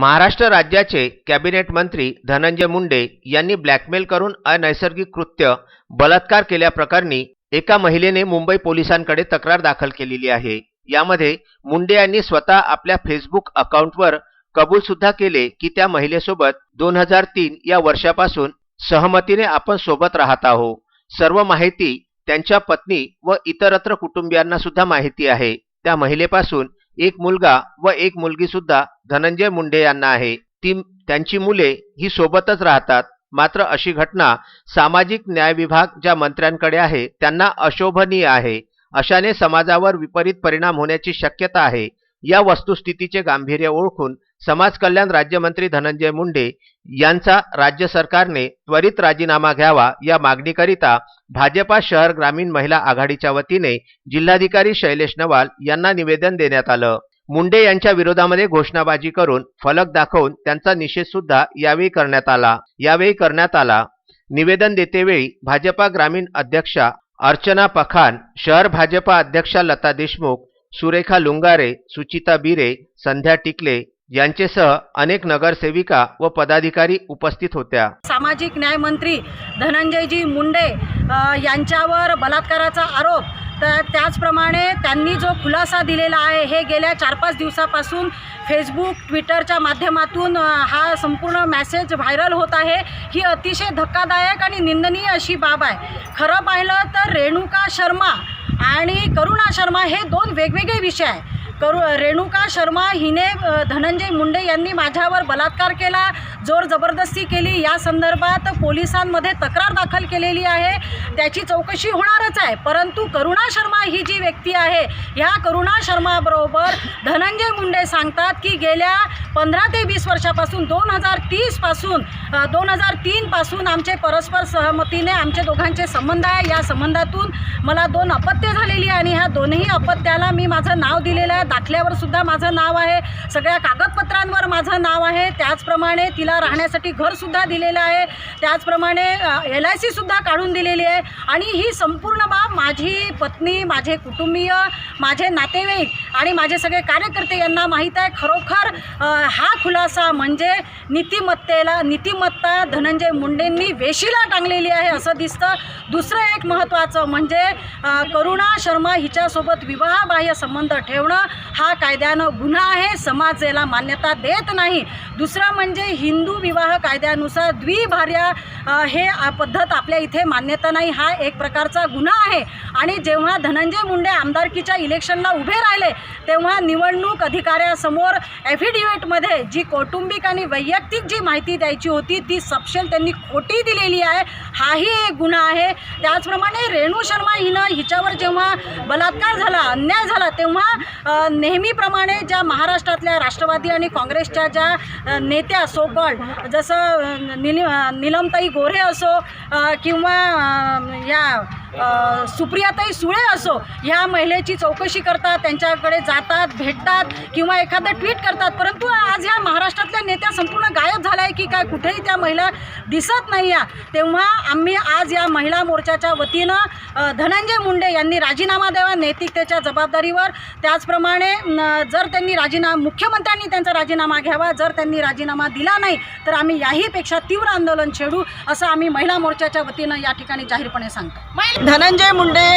महाराष्ट्र राज्याचे कॅबिनेट मंत्री धनंजय मुंडे यांनी ब्लॅकमेल करून अनैसर्गिक कृत्य बलात्कार केल्याप्रकरणी एका महिलेने मुंबई पोलिसांकडे तक्रार दाखल केलेली आहे. यामध्ये मुंडे यांनी स्वतः आपल्या फेसबुक अकाउंटवर कबूल सुद्धा केले की त्या महिलेसोबत दोन हजार तीन या वर्षापासून सहमतीने आपण सोबत राहत आहो सर्व माहिती त्यांच्या पत्नी व इतरत्र कुटुंबियांना सुद्धा माहिती आहे. त्या महिलेपासून एक मुलगा व एक मुलगी सुद्धा धनंजय मुंडे यांना आहे. ती त्यांची मुले ही सोबतच राहतात. मात्र अशी घटना सामाजिक न्याय विभाग ज्या मंत्र्यांकडे आहे त्यांना अशोभनीय आहे. अशाने समाजावर विपरीत परिणाम होण्याची शक्यता आहे. या वस्तुस्थितीचे गांभीर्य ओळखून समाज कल्याण राज्यमंत्री धनंजय मुंडे यांचा राज्य सरकारने त्वरित राजीनामा घ्यावा या मागणीकरिता भाजपा शहर ग्रामीण महिला आघाडीच्या वतीने जिल्हाधिकारी शैलेश नवाल यांना निवेदन देण्यात आलं. मुंडे यांच्या विरोधामध्ये घोषणाबाजी करून फलक दाखवून त्यांचा निषेध सुद्धा यावेळी करण्यात आला. यावेळी करण्यात आला. निवेदन देतेवेळी भाजपा ग्रामीण अध्यक्षा अर्चना पखान शहर भाजपा अध्यक्षा लता देशमुख सुरेखा लुंगारे सुचिता बिरे संध्या टिकले यांचेसह अनेक नगरसेविका व पदाधिकारी उपस्थित होत्या. सामाजिक न्याय मंत्री धनंजयजी मुंडे यांच्यावर बलात्काराचा आरोप. तर त्याचप्रमाणे त्यांनी जो खुलासा दिलेला आहे हे गेल्या चार पाच दिवसापासून फेसबुक ट्विटरच्या माध्यमातून हा संपूर्ण मॅसेज व्हायरल होत आहे. ही अतिशय धक्कादायक आणि निंदनीय अशी बाब आहे. खरं पाहिलं तर रेणुका शर्मा आणि करुणा शर्मा हे दोन वेगवेगळे विषय आहे करू रेणुका शर्मा हिने धनंजय मुंडे यांनी माझ्यावर बलात्कार केला जोर जबरदस्ती केली. या संदर्भात पोलिसांमध्ये तक्रार दाखल केलेली आहे. त्याची चौकशी होणारच आहे. परंतु करुणा शर्मा ही जी व्यक्ती आहे ह्या करुणा शर्माबरोबर धनंजय मुंडे सांगतात की गेल्या पंधरा ते वीस वर्षापासून दोन हजार तीसपासून दोन हजार तीनपासून आमचे परस्पर सहमतीने आमचे दोघांचे संबंध आहे. या संबंधातून मला दोन अपत्य झालेली आहे आणि ह्या दोन्ही अपत्याला मी माझं नाव दिलेलं आहे. दाखल्यावर सुद्धा माझं नाव आहे. सगळ्या कागदपत्रांवर माझं नाव आहे. त्याचप्रमाणे तिला राहण्यासाठी घरसुद्धा दिलेलं आहे. त्याचप्रमाणे एल आय सीसुद्धा काढून दिलेली आहे. आणि ही संपूर्ण बाब माझी पत्नी माझे कुटुंबीय माझे नातेवाईक आणि माझे सगळे कार्यकर्ते यांना माहीत आहे. खरोखर हा खुलासा म्हणजे नीतिमत्तेला नीतिमत्ता धनंजय मुंडेंनी वेशीला टांगलेली आहे असं दिसतं. दुसरं एक महत्त्वाचं म्हणजे करुणा शर्मा हिच्यासोबत विवाहबाह्य संबंध ठेवणं. हा कायद्यानं गुन्हा आहे समाज याला मान्यता देत नाही. दुसरं म्हणजे हिंदू विवाह कायद्यानुसार द्विभार्या हे पद्धत आपल्या इथे मान्यता नाही. हा एक प्रकारचा गुन्हा आहे. आणि जेव्हा धनंजय मुंडे आमदारकीच्या इलेक्शनला उभे राहिले तेव्हा निवडणूक अधिकाऱ्यासमोर ॲफिडेविटमध्ये जी कौटुंबिक आणि वैयक्तिक जी माहिती द्यायची होती ती सपशेल त्यांनी खोटी दिलेली आहे. हाही एक गुन्हा आहे. त्याचप्रमाणे रेणू शर्मा हिनं हिच्यावर जेव्हा बलात्कार झाला अन्याय झाला तेव्हा नेहमीप्रमाणे ज्या महाराष्ट्रातल्या राष्ट्रवादी आणि काँग्रेसच्या ज्या नेत्या सोकॉल जसं अ, निल निलमताई गोरे असो किंवा या सुप्रियाताई सुळे असो ह्या महिलेची चौकशी करतात त्यांच्याकडे जातात भेटतात किंवा एखादं ट्विट करतात परंतु आज ह्या महाराष्ट्रातल्या नेत्या संपूर्ण की काय कुठेही त्या महिला दिसत नाही या तेव्हा आम्ही आज या महिला मोर्चाच्या वतीनं धनंजय मुंडे यांनी राजीनामा द्यावा नैतिकतेच्या जबाबदारीवर. त्याचप्रमाणे जर त्यांनी राजीनामा मुख्यमंत्र्यांनी त्यांचा राजीनामा घ्यावा जर त्यांनी राजीनामा दिला नाही तर आम्ही याहीपेक्षा तीव्र आंदोलन छेडू असं आम्ही महिला मोर्चाच्या वतीनं या ठिकाणी जाहीरपणे सांगतो. धनंजय मुंडे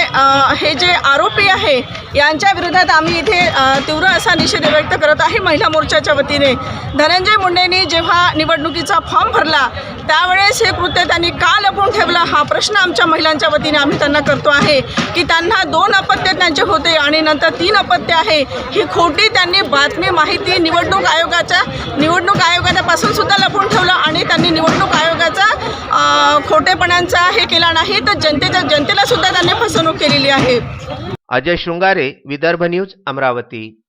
हे जे आरोपी आहे यांच्या विरोधात आम्ही इथे तीव्र असा निषेध व्यक्त करत आहे महिला मोर्चाच्या वतीने. धनंजय मुंडेंनी जेव्हा निवडणूक निवडणुकीचा फॉर्म भरला त्यावेळेस हे कृत्य त्यांनी का लपवून ठेवलं हा प्रश्न आमच्या महिलांच्या वतीने आम्ही त्यांना करतो आहे. की त्यांना दोन अपत्य त्यांचे होते आणि नंतर तीन अपत्य आहे ही खोटी त्यांनी बातमी माहिती निवडणूक आयोगाच्या निवडणूक आयोगापासून सुद्धा लपवून ठेवलं आणि त्यांनी निवडणूक आयोगाचा खोटेपणांचा हे केला नाही तर जनतेच्या जनतेला सुद्धा त्यांनी फसवणूक केलेली आहे. अजय शृंगारे विदर्भ न्यूज अमरावती.